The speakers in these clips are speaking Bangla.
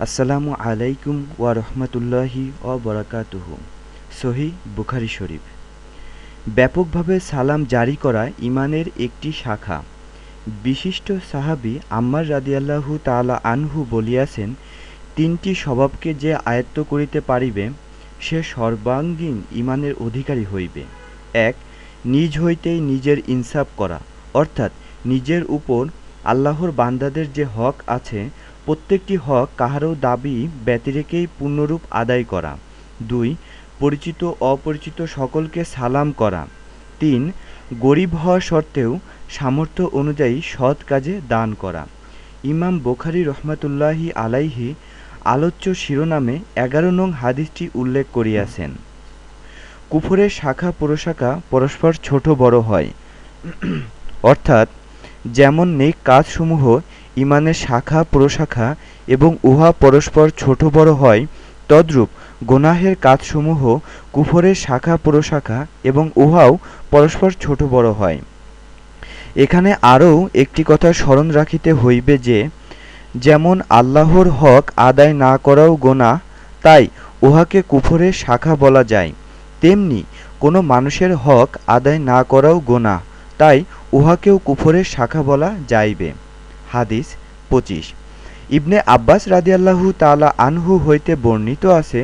আসসালামু আলাইকুম ওয়া রহমতুল্লাহি ও বরাকাতুহ। সহি বুখারি শরীফ। ব্যাপকভাবে সালাম জারি করা ইমানের একটি শাখা। বিশিষ্ট সাহাবি আম্মার রাদিয়াল্লাহু তাআলা আনহু বলিয়াছেন, তিনটি স্বভাবকে যে আয়ত্ত করিতে পারিবে, সে সর্বাঙ্গীন ইমানের অধিকারী হইবে। এক, নিজ হইতেই নিজের ইনসাফ করা। অর্থাৎ নিজের উপর আল্লাহর বান্দাদের যে হক আছে প্রত্যেকটি হক কাহারও দাবি ব্যতিরেকেই পূর্ণরূপ আদায় করা। দুই, পরিচিত অপরিচিত সকলকে সালাম করা। তিন, গরিব হওয়া সত্ত্বেও সামর্থ্য অনুযায়ী সৎ কাজে দান করা। ইমাম বোখারি রহমাতুল্লাহি আলাইহি আলোচ্য শিরোনামে এগারো নং হাদিসটি উল্লেখ করিয়াছেন। কুফরের শাখা প্রশাখা পরস্পর ছোট বড় হয়। অর্থাৎ, যেমন নেক কাজসমূহ ইমানের শাখা, প্রশাখা এবং উহা পরস্পর ছোট বড় হয়, তদ্রূপ গোনাহের কাজসমূহ কুফরের শাখা, প্রশাখা এবং উহাও পরস্পর ছোট বড় হয়। এখানে আরও একটি কথা স্মরণ রাখিতে হইবে যে, যেমন আল্লাহর হক আদায় না করাও গোনা তাই উহাকে কুফরের শাখা বলা যায়। তেমনি কোনো মানুষের হক আদায় না করাও গোনা তাই উহাকেও কুফরের শাখা বলা যাইবে। হাদিস পঁচিশ। ইবনে আব্বাস রাদিয়াল্লাহু তালা আনহু হইতে বর্ণিত আছে,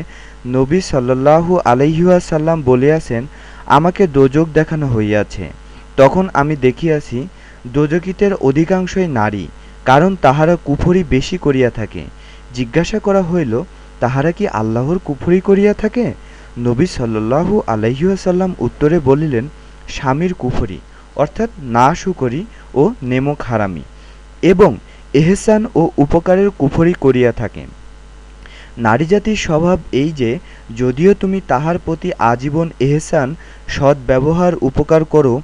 নবী সাল্লাল্লাহু আলাইহাসাল্লাম বলিয়াছেন, আমাকে দোজক দেখানো হইয়াছে। তখন আমি দেখিয়াছি, দোজকিতের অধিকাংশই নারী, কারণ তাহারা কুফরি বেশি করিয়া থাকে। জিজ্ঞাসা করা হইল, তাহারা কি আল্লাহর কুফরি করিয়া থাকে? নবী সাল্লাল্লাহু আলাইহাসাল্লাম উত্তরে বলিলেন, স্বামীর কুফরি, অর্থাৎ না সুকরি ও নেমক হারামি। এবং এহসান ও উপকারের কুফরি করিয়া থাকে নারী জাতির স্বভাব এই যে, যদিও তুমি তাহার প্রতি আজীবন এহসান সৎ ব্যবহার উপকার করো,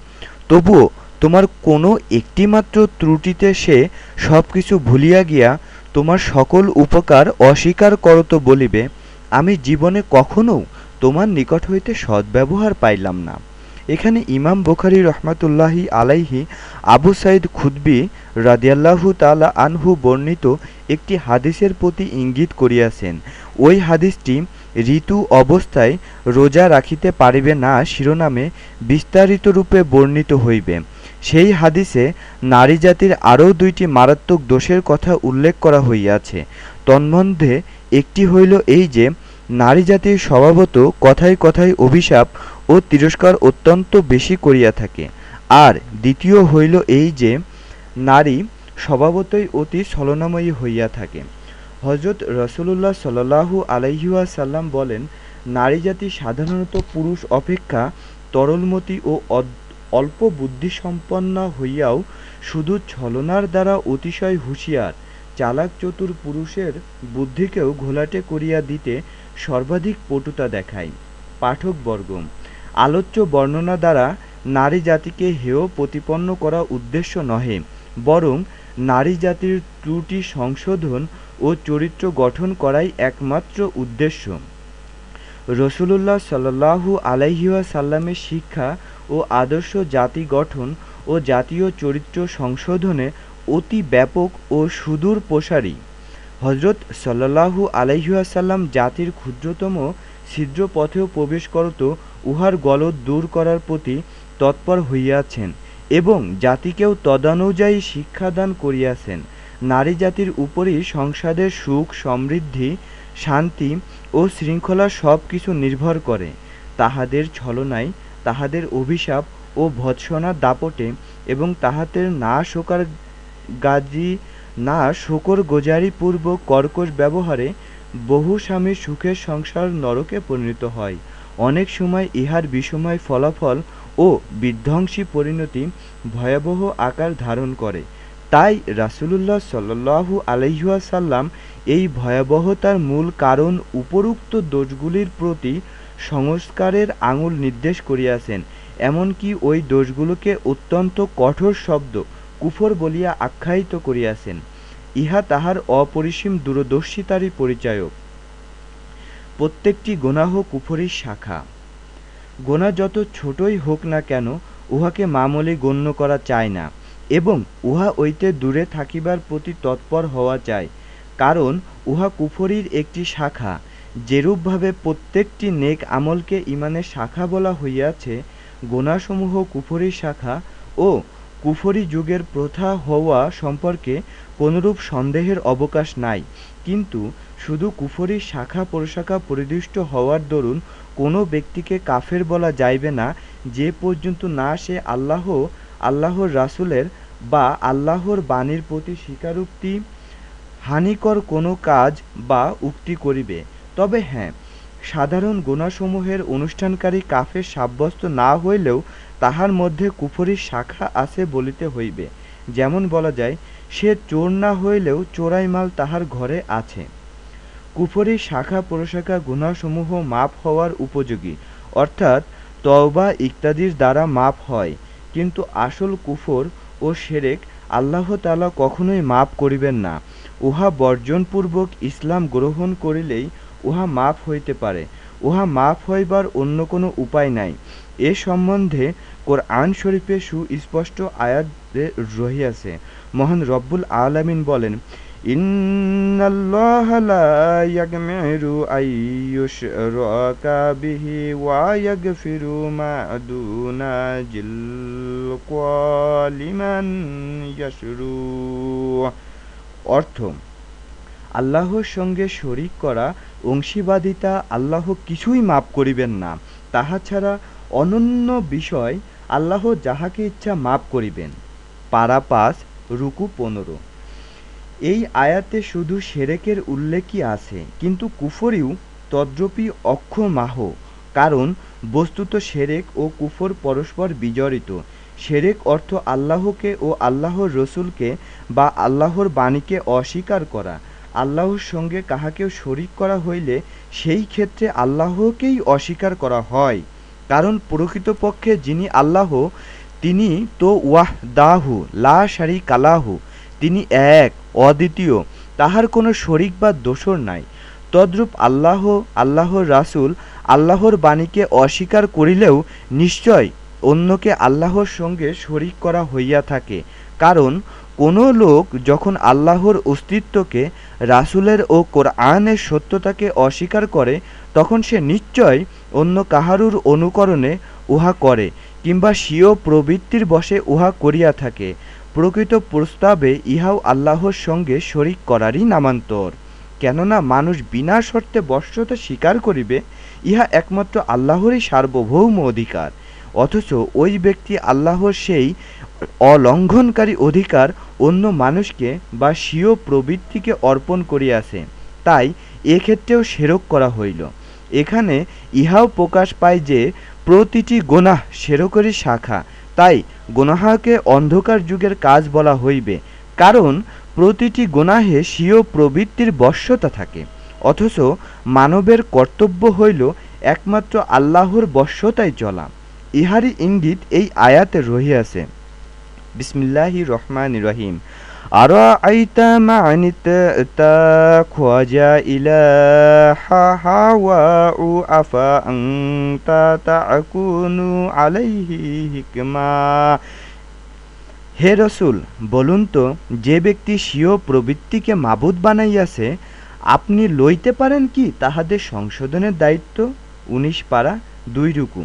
তবুও তোমার কোনো একটিমাত্র ত্রুটিতে সে সব কিছু ভুলিয়া গিয়া তোমার সকল উপকার অস্বীকার করত বলিবে, আমি জীবনে কখনও তোমার নিকট হইতে সদ্ব্যবহার পাইলাম না। এখানে ইমাম বোখারি রহমাতুল্লাহি আলাইহি আবু সাইদ খুদ্বি রাদিয়াল্লাহু তালা আনহু বর্ণিত একটি হাদিসের প্রতি ইঙ্গিত করিয়াছেন, ওই হাদিসটি ঋতু অবস্থায় রোজা রাখিতে পারিবে না শিরোনামে বিস্তারিত রূপে বর্ণিত হইবে। সেই হাদিসে নারী জাতির আরও দুইটি মারাত্মক দোষের কথা উল্লেখ করা হইয়াছে। তন্মধ্যে একটি হইল এই যে, নারী জাতির স্বভাবত কথায় কথায় অভিশাপ ও তিরস্কার অত্যন্ত বেশি করিয়া থাকে। আর দ্বিতীয় হইল এই যে, নারী স্বভাবতই অতি ছলনাময়ী হইয়া থাকে। হজরত রসুল্লাহ সাল্লাহু আলাইহাসাল্লাম বলেন, নারী জাতি সাধারণত পুরুষ অপেক্ষা তরলমতি ও অল্প বুদ্ধিসম্পন্ন হইয়াও শুধু ছলনার দ্বারা অতিশয় হুঁশিয়ার। চালাক চতুর পুরুষের বুদ্ধিকেও ঘোলাটে করিয়া দিতে সর্বাধিক পটুতা দেখায়। পাঠকবর্গ আলোচ্য বর্ণনা দ্বারা নারী জাতিকে হেয় প্রতিপন্ন করা উদ্দেশ্য নহে, বরং নারী জাতির ত্রুটি সংশোধন ও চরিত্র গঠন করাই একমাত্র উদ্দেশ্য। রসুলুল্লাহ সাল্লাহু আলাইহাসাল্লামের শিক্ষা ও আদর্শ জাতি গঠন ও জাতীয় চরিত্র সংশোধনে অতি ব্যাপক ও সুদূর প্রসারী। হজরত সাল্লাহু আলাইহাসাল্লাম জাতির ক্ষুদ্রতম ছিদ্র পথেও প্রবেশ করত উহার গলদ দূর করার প্রতি তৎপর হইয়াছেন এবং জাতিকেও তদানুযায়ী শিক্ষাদান করিয়াছেন। নারী জাতির উপরই সংসারের সুখ, সমৃদ্ধি, শান্তি ও শৃঙ্খলা সব কিছু নির্ভর করে। তাহাদের ছলনায় তাহাদের অভিশাপ ও ভৎসনার দাপটে এবং তাহাদের না শোকার গাজি, না শোকর গোজারি পূর্বক কর্কশ ব্যবহারে বহু স্বামীর সুখের সংসার নরকে পরিণত হয়। অনেক সময় ইহার বিষময় ফলাফল ও বিধ্বংসী পরিণতি ভয়াবহ আকার ধারণ করে। তাই রাসুলুল্লাহ সাল্লু আলহাসাল্লাম এই ভয়াবহতার মূল কারণ উপরুক্ত দোষগুলির প্রতি সংস্কারের আঙুল নির্দেশ করিয়াছেন, এমনকি ওই দোষগুলোকে অত্যন্ত কঠোর শব্দ, কুফর বলিয়া আখ্যায়িত করিয়াছেন। ইহা তাহার অপরিসীম দূরদর্শিতারই পরিচায়ক। প্রত্যেকটি গোনাহ কুফরির শাখা। গোনা যত ছোটই হোক না কেন, উহাকে মামলি গণ্য করা চায় না এবং উহা হইতে দূরে থাকিবার প্রতি তৎপর হওয়া চায়, কারণ উহা কুফরির একটি শাখা, যেরূপভাবে প্রত্যেকটি নেক আমলকে ইমানের শাখা বলা হইয়াছে, গোনাসমূহ কুফরির শাখা ও কুফরি যুগের প্রথা হওয়া সম্পর্কে কোনরূপ সন্দেহের অবকাশ নাই। কিন্তু শুধু কুফরি শাখা প্রশাখা পরিদৃষ্ট হওয়ার দরুন কোনো ব্যক্তিকে কাফের বলা যাইবে না, যে পর্যন্ত না সে আল্লাহ, আল্লাহর রাসূলের বা আল্লাহর বাণীর প্রতি স্বীকারোক্তি হানিকর কোনো কাজ বা উক্তি করিবে। তবে হ্যাঁ সাধারণ গুণাসমূহের অনুষ্ঠানকারী কাফের সাব্যস্ত না হইলেও তাহার মধ্যে কুফরির শাখা আছে বলিতে হইবে। যেমন বলা যায়, সে চোর না হইলেও চোরাই মাল তাহার ঘরে আছে। কুফরির শাখা প্রশাখা গুণাসমূহ মাপ হওয়ার উপযোগী, অর্থাৎ তওবা ইত্যাদির দ্বারা মাপ হয়। কিন্তু আসল কুফর ও সেরেক আল্লাহ তাআলা কখনোই মাপ করিবেন না। উহা বর্জনপূর্বক ইসলাম গ্রহণ করিলেই উহা মাফ হইতে পারে। উহা মাফ হইবার অন্য কোনো উপায় নাই। এ সম্বন্ধে কোরআন শরীফে সুস্পষ্ট আয়াত রহিয়াছে। মহান রব্বুল আলামিন বলেন অর্থ আল্লাহর সঙ্গে শরিক করা অংশীবাদিতা আল্লাহ কিছুই মাপ করিবেন না। তাহা ছাড়া অনন্য বিষয় আল্লাহ যাহাকে ইচ্ছা মাপ করিবেন। পারা পাঁচ রুকু পনেরো। এই আয়াতে শুধু সেরেকের উল্লেখই আছে, কিন্তু কুফরিও তদ্রূপী অক্ষমাহ, কারণ বস্তুত সেরেক ও কুফর পরস্পর বিজড়িত। সেরেক অর্থ আল্লাহকে ও আল্লাহর রসুলকে বা আল্লাহর বাণীকে অস্বীকার করা। আল্লাহর সঙ্গে কাহাকেও শরিক করা হইলে সেই ক্ষেত্রে আল্লাহকেই অস্বীকার করা হয়। কারণ প্রকৃতপক্ষে যিনি আল্লাহ, তিনি তো ওয়াহ দাহু লা শারি কালাহু তিনি এক, অদ্বিতীয়, তাহার কোনো শরিক বা দোসর নাই। তদ্রূপ আল্লাহ, আল্লাহর রাসূল, আল্লাহর বাণীকে অস্বীকার করিলেও নিশ্চয় অন্যকে আল্লাহর সঙ্গে শরিক করা হইয়া থাকে। কারণ কোনো লোক যখন আল্লাহর অস্তিত্বকে, রাসূলের ও কোরআনের সত্যতাকে অস্বীকার করে, তখন সে নিশ্চয় অন্য কাহারুর অনুকরণে উহা করে, কিংবা স্বীয় প্রবৃত্তির বশে উহা করিয়া থাকে। প্রকৃত প্রস্তাবে ইহাও আল্লাহর সঙ্গে শরিক করারই নামান্তর। কেননা মানুষ বিনা শর্তে বশ্যতা স্বীকার করিবে, ইহা একমাত্র আল্লাহরই সার্বভৌম অধিকার। অথচ ওই ব্যক্তি আল্লাহর সেই অলঙ্ঘনকারী অধিকার অন্য মানুষকে বা স্বীয় প্রবৃত্তিকে অর্পণ করিয়াছে। তাই এক্ষেত্রেও সেরক করা হইল। এখানে ইহাও প্রকাশ পায় যে প্রতিটি গোনাহ সেরকরই শাখা। তাই গোনাহাকে অন্ধকার যুগের কাজ বলা হইবে। কারণ প্রতিটি গোনাহে স্বীয় প্রবৃত্তির বশ্যতা থাকে। অথচ মানবের কর্তব্য হইল একমাত্র আল্লাহর বশ্যতায় চলা। ইহারই ইঙ্গিত এই আয়াতে রহিয়াছে বিসমিল্লাহি রহমান রহিম أرأيت من اتخذ إلهه هواه أفأنت تكون عليه حكما হে রসুল বলুন তো যে ব্যক্তি স্বীয় প্রবৃত্তিকে মাবুদ বানাইয়াছে আপনি লইতে পারেন কি তাহাদের সংশোধনের দায়িত্ব উনিশ পারা দুই রুকু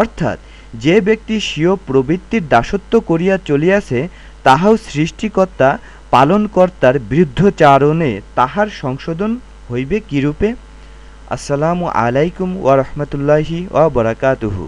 অর্থাৎ যে ব্যক্তি স্বীয় প্রবৃত্তির দাসত্ব করিয়া চলিয়াছে, তাহাও সৃষ্টিকর্তা, পালনকর্তার বৃদ্ধচারণে তাহার সংশোধন হইবে কিরূপে? আসসালামু আলাইকুম ওয়া বারাকাতুহু।